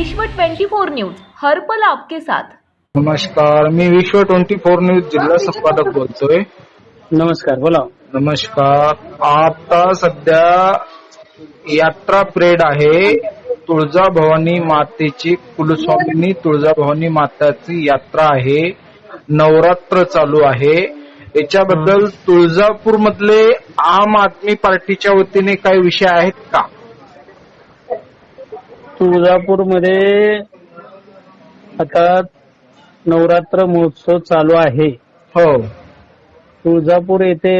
विश्व 24 न्यूज हर्पल आपके साथ. नमस्कार मी विश्व ट्वेंटी फोर न्यूज जिल्हा संपादक बोलतोय. नमस्कार बोला. नमस्कार. आता सध्या यात्रा परेड आहे. तुळजाभवानी मातेची कुलस्वामिनी तुळजाभवानी माताची यात्रा आहे. नवरात्र चालू आहे. याच्याबद्दल तुळजापूर मधले आम आदमी पार्टीच्या वतीने काही विषय आहेत का? तुळजापूरमध्ये आता नवरात्र महोत्सव चालू आहे. हो. तुळजापूर येथे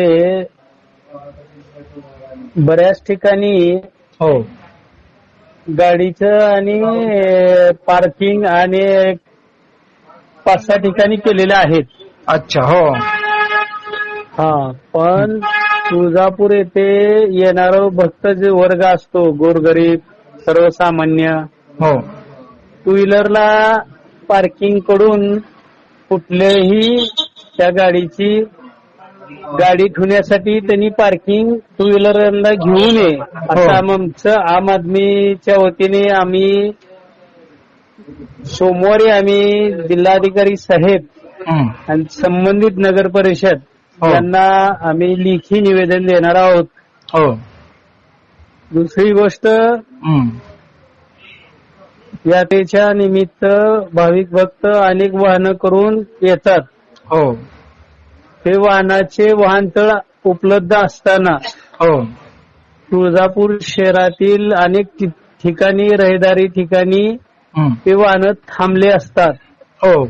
बऱ्याच ठिकाणी हो. गाडीचं आणि पार्किंग आणि पाच सहा ठिकाणी केलेले आहेत. अच्छा हो. हा पण तुळजापूर येथे येणारा भक्त जे वर्ग असतो गोरगरीब सर्वसामान्य. हो. टू व्हीलरला पार्किंगकडून कुठल्याही त्या गाडीची गाडी ठेवण्यासाठी त्यांनी पार्किंग टू व्हीलरला घेऊ नये. असं आम- आमचं आम आदमीच्या वतीने आम्ही सोमवारी आम्ही जिल्हाधिकारी साहेब. आणि संबंधित नगर परिषद हो. यांना आम्ही लेखी निवेदन देणार आहोत. हो. दुसरी गोष्ट. यात्रेच्या निमित्त भाविक भक्त अनेक वाहनं करून येतात. हो. ते वाहनाचे वाहनतळ उपलब्ध असताना हो. तुळजापूर शहरातील अनेक ठिकाणी रहदारी ठिकाणी. ते वाहनं थांबले असतात. हो.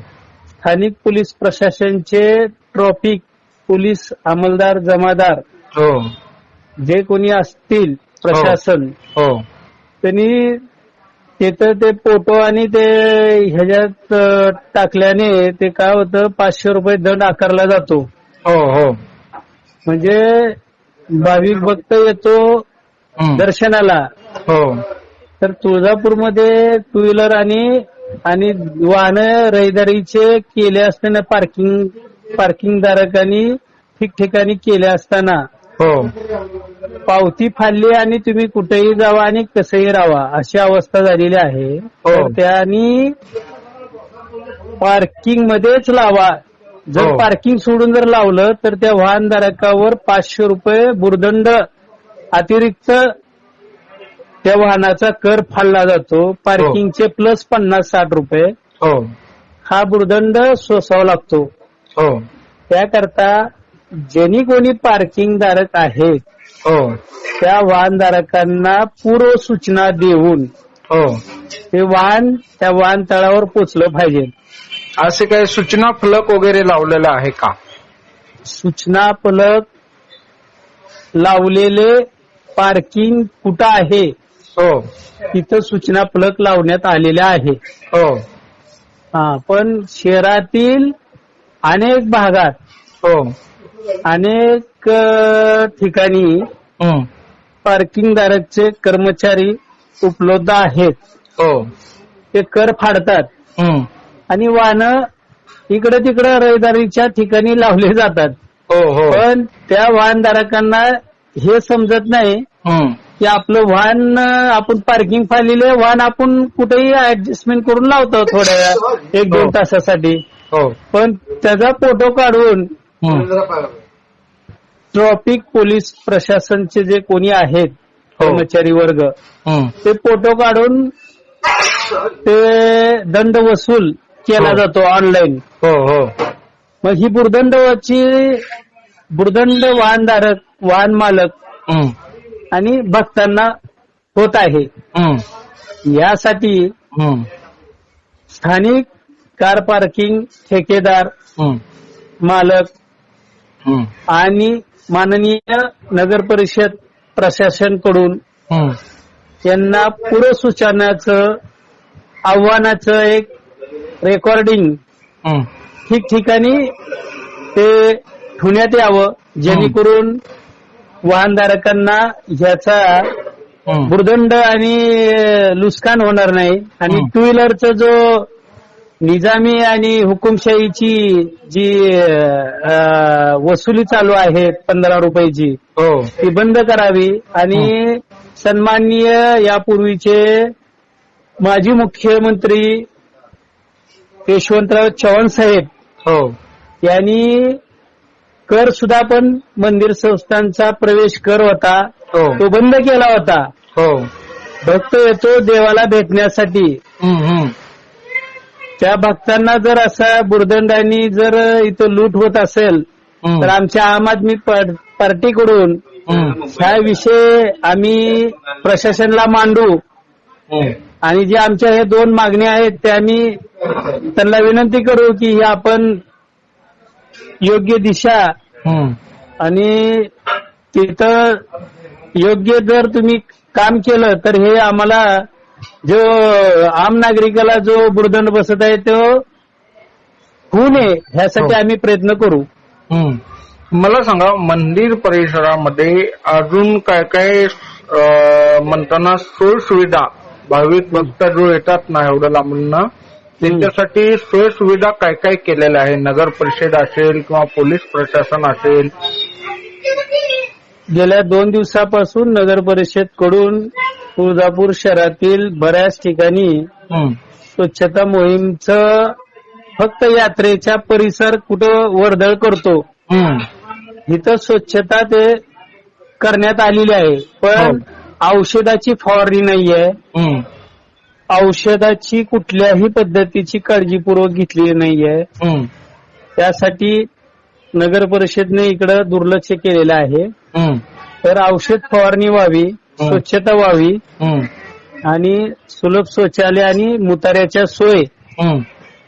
स्थानिक पोलीस प्रशासनचे ट्रॉफिक पोलीस अंमलदार जमादार हो. जे कोणी असतील प्रशासन. हो. त्यांनी तिथं ते फोटो आणि ते ह्याच्यात टाकल्याने ते काय होतं पाचशे रुपये दंड आकारला जातो. हो हो. म्हणजे भाविक भक्त येतो. दर्शनाला. हो. तर तुळजापूरमध्ये टू व्हीलर आणि आणि वाहन रहदारीचे केले असताना पार्किंग पार्किंग धारकांनी ठिकठिकाणी केले असताना हो. पावती फाडली आणि तुम्ही कुठेही जावा आणि कसंही राहा अशी अवस्था झालेली आहे. तर त्यांनी पार्किंग मध्येच लावा. जर हो. पार्किंग सोडून जर लावलं तर त्या वाहनधारकावर पाचशे रुपये भूर्दंड अतिरिक्त त्या वाहनाचा कर फाडला जातो. पार्किंगचे प्लस पन्नास साठ रुपये. हो. हा भूर्दंड सोसावा लागतो. हो. त्याकरता ज्यांनी कोणी पार्किंग धारक आहेत. हो. त्या वाहनधारकांना पूर्व सूचना देऊन हो. ते वाहन त्या वाहन तळावर पोचलं पाहिजे. असे काही सूचना फलक वगैरे लावलेला आहे का? सूचना फलक लावलेले पार्किंग कुठं आहे? हो. तिथं सूचना फलक लावण्यात आलेले आहे. हो. हा पण शहरातील अनेक भागात हो. अनेक ठिकाणी. पार्किंग धारकचे कर्मचारी उपलब्ध आहेत हो ते कर फाडतात. आणि वाहनं इकडे तिकडे रहदारीच्या ठिकाणी लावले जातात हो हो पण त्या वाहनधारकांना हे समजत नाही. की आपलं वाहन आपण पार्किंग फाडलेले वाहन आपण कुठेही ऍडजस्टमेंट करून लावतो थोड्या वेळा एक दोन हो. तासासाठी हो पण त्याचा फोटो काढून. ट्रॉफिक पोलीस प्रशासनचे जे कोणी आहेत हो. कर्मचारी वर्ग. ते फोटो काढून ते दंड वसूल केला हो. जातो ऑनलाईन हो हो मग ही बुरदंडची बुरदंड वाहनधारक वाहन मालक. आणि भक्तांना होत आहे. यासाठी. स्थानिक कार पार्किंग ठेकेदार. मालक. आणि माननीय नगर परिषद प्रशासनकडून हम्म. यांना पूर्वसूचनाचं आव्हानाचं एक रेकॉर्डिंग. ठिकठिकाणी ते ठेवण्यात यावं जेणेकरून वाहनधारकांना ह्याचा. भूर्दंड आणि नुकसान होणार नाही आणि. टू व्हीलरचा जो निजामी आणि हुकुमशाहीची जी अ, वसुली चालू आहे पंधरा रुपयाची हो. ती बंद करावी. आणि सन्माननीय यापूर्वीचे माजी मुख्यमंत्री यशवंतराव चव्हाण साहेब हो. यांनी कर सुद्धा पण मंदिर संस्थांचा प्रवेश कर होता हो. तो बंद केला होता. हो. भक्त येतो देवाला भेटण्यासाठी. हम्म, हम्म. त्या भक्तांना जर असा बुरदंडांनी जर इथं लूट होत असेल तर आमच्या आम आदमी पार- पार्टीकडून ह्या विषय आम्ही प्रशासनाला मांडू. आणि जे आमच्या हे दोन मागण्या आहेत त्या आम्ही त्यांना विनंती करू की ही आपण योग्य दिशा. आणि तिथं योग्य जर तुम्ही काम केलं तर हे आम्हाला जो आम नागरिकाला जो बुरदंड बसत आहे तो होऊ नये ह्यासाठी हो. आम्ही प्रयत्न करू. मला सांगा मंदिर परिसरामध्ये अजून काय काय म्हणताना सोय सुविधा भाविक भक्त जो येतात ना एवढं लांबून त्यांच्यासाठी सोय सुविधा काय काय केलेल्या आहे नगर परिषद असेल किंवा पोलीस प्रशासन असेल गेल्या दोन दिवसापासून नगर परिषदकडून तुळजापूर शहरातील बऱ्याच ठिकाणी. स्वच्छता मोहीमचं फक्त यात्रेच्या परिसर कुठं वर्दळ करतो. इथं स्वच्छता ते करण्यात आलेली आहे पण औषधाची फवारणी नाहीये. औषधाची कुठल्याही पद्धतीची काळजीपूर्वक घेतलेली नाहीये. त्यासाठी नगर परिषदने इकडं दुर्लक्ष केलेलं आहे. तर औषध फवारणी व्हावी स्वच्छता व्हावी. आणि सुलभ शौचालय आणि मुताऱ्याच्या सोय.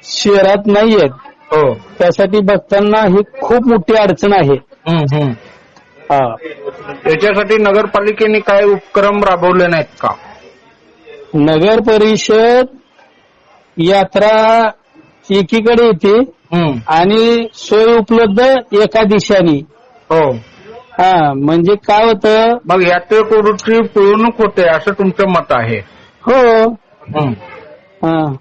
शहरात नाहीयेत हो त्यासाठी भक्तांना ही खूप मोठी अडचण आहे. हा. याच्यासाठी नगरपालिकेने काय उपक्रम राबवले नाहीत का नगर परिषद यात्रा एकीकडे येते. आणि सोय उपलब्ध एका दिशेने हो हा म्हणजे काय होतं मग यात्रेकरूची पिळवणूक होते असं तुमचं मत आहे हो. हा.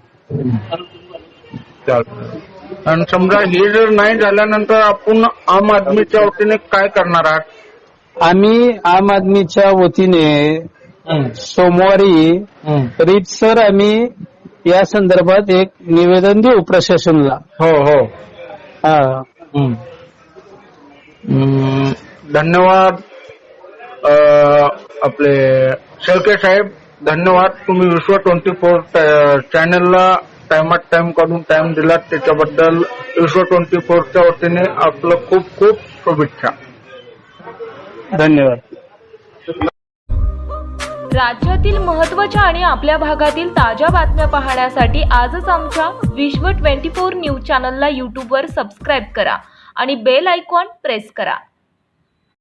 चालतंय. आणि समजा हे जर नाही झाल्यानंतर आपण आम आदमीच्या वतीने काय करणार आहात आम्ही आम आदमीच्या वतीने. सोमवारी हम्म. रीतसर आम्ही या संदर्भात एक निवेदन देऊ प्रशासनाला हो हो हा. धन्यवाद आपले शेळके साहेब धन्यवाद. तुम्ही विश्व ट्वेंटी फोर चॅनलला टायमात टाइम काढून टाइम दिलात त्याच्याबद्दल विश्व ट्वेंटी फोरच्या वतीने आपलं खूप खूप शुभेच्छा. धन्यवाद. राज्यातील महत्त्वाच्या आणि आपल्या भागातील ताज्या बातम्या पाहण्यासाठी आजच आमच्या विश्व 24 न्यूज चॅनलला यूट्यूबवर सबस्क्राईब करा आणि बेल आयकॉन प्रेस करा.